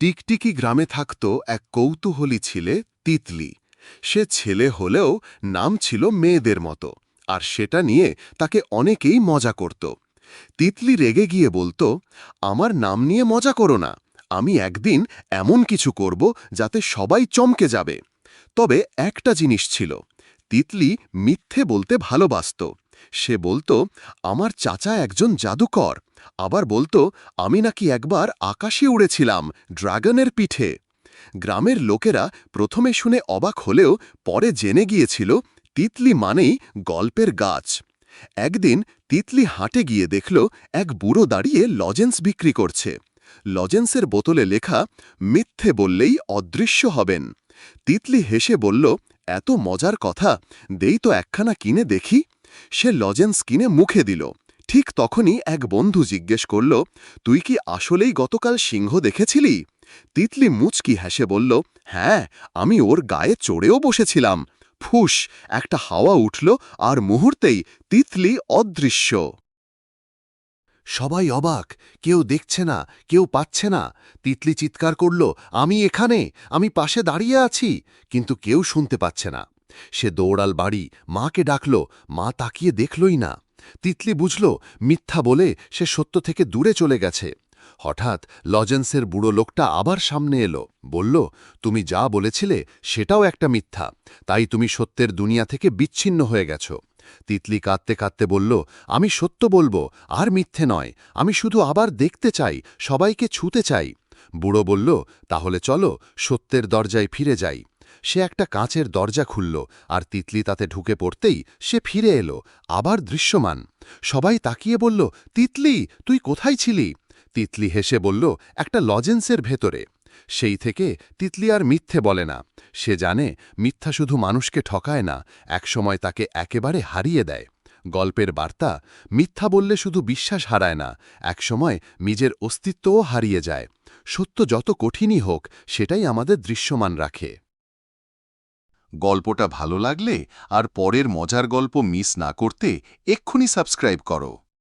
টিকটিকি গ্রামে থাকত এক কৌতূহলী ছেলে, তিতলি। সে ছেলে হলেও নাম ছিল মেয়েদের মতো, আর সেটা নিয়ে তাকে অনেকেই মজা করত। তিতলি রেগে গিয়ে বলতো, আমার নাম নিয়ে মজা করো না, আমি একদিন এমন কিছু করব যাতে সবাই চমকে যাবে। তবে একটা জিনিস ছিল, তিতলি মিথ্যে বলতে ভালোবাসত। সে বলতো, আমার চাচা একজন জাদুকর। আবার বলতো, আমি নাকি একবার আকাশে উড়েছিলাম ড্রাগনের পিঠে। গ্রামের লোকেরা প্রথমে শুনে অবাক হলেও পরে জেনে গিয়েছিল, তিতলি মানেই গল্পের গাছ। একদিন তিতলি হাটে গিয়ে দেখল, এক বুড়ো দাঁড়িয়ে লজেন্স বিক্রি করছে। লজেন্সের বোতলে লেখা, মিথ্যে বললেই অদৃশ্য হবেন। তিতলি হেসে বলল, এত মজার কথা, দেই তো একখানা কিনে দেখি। সে লজেন্স কিনে মুখে দিল। ঠিক তখনই এক বন্ধু জিজ্ঞেস করল, তুই কি আসলেই গতকাল সিংহ দেখেছিলি? তিতলি মুচকি হেসে বলল হ্যাঁ আমি ওর গায়ে চড়েও বসেছিলাম। ফুস, একটা হাওয়া উঠল আর মুহূর্তেই তিতলি অদৃশ্য। সবাই অবাক, কেউ দেখছে না, কেউ পাচ্ছে না। তিতলি চিৎকার করল, আমি এখানে, আমি পাশে দাঁড়িয়ে আছি। কিন্তু কেউ শুনতে পাচ্ছে না। সে দৌড়াল বাড়ি, মাকে ডাকল, মা তাকিয়ে দেখলই না। তিতলি বুঝল, মিথ্যা বলে সে সত্য থেকে দূরে চলে গেছে। হঠাৎ লজেন্সের বুড়ো লোকটা আবার সামনে এলো, বলল, তুমি যা বলেছিলে সেটাও একটা মিথ্যা, তাই তুমি সত্যের দুনিয়া থেকে বিচ্ছিন্ন হয়ে গেছ। তিতলি কাঁদতে কাঁদতে বলল, আমি সত্য বলব, আর মিথ্যে নয়, আমি শুধু আবার দেখতে চাই, সবাইকে ছুতে চাই। বুড়ো বলল, তাহলে চলো, সত্যের দরজায় ফিরে যাই। সে একটা কাঁচের দরজা খুলল, আর তিতলি তাতে ঢুকে পড়তেই সে ফিরে এলো, আবার দৃশ্যমান। সবাই তাকিয়ে বলল, তিতলি, তুই কোথায় ছিলি? তিতলি হেসে বলল, একটা লজেন্সের ভেতরে। সেই থেকে তিতলি আর মিথ্যে বলে না। সে জানে, মিথ্যা শুধু মানুষকে ঠকায় না, একসময় তাকে একেবারে হারিয়ে দেয়। গল্পের বার্তা, মিথ্যা বললে শুধু বিশ্বাস হারায় না, একসময় নিজের অস্তিত্বও হারিয়ে যায়। সত্য যত কঠিনই হোক, সেটাই আমাদের দৃশ্যমান রাখে। গল্পটা ভালো লাগলে আর পরের মজার গল্প মিস না করতে এক্ষুনি সাবস্ক্রাইব করো।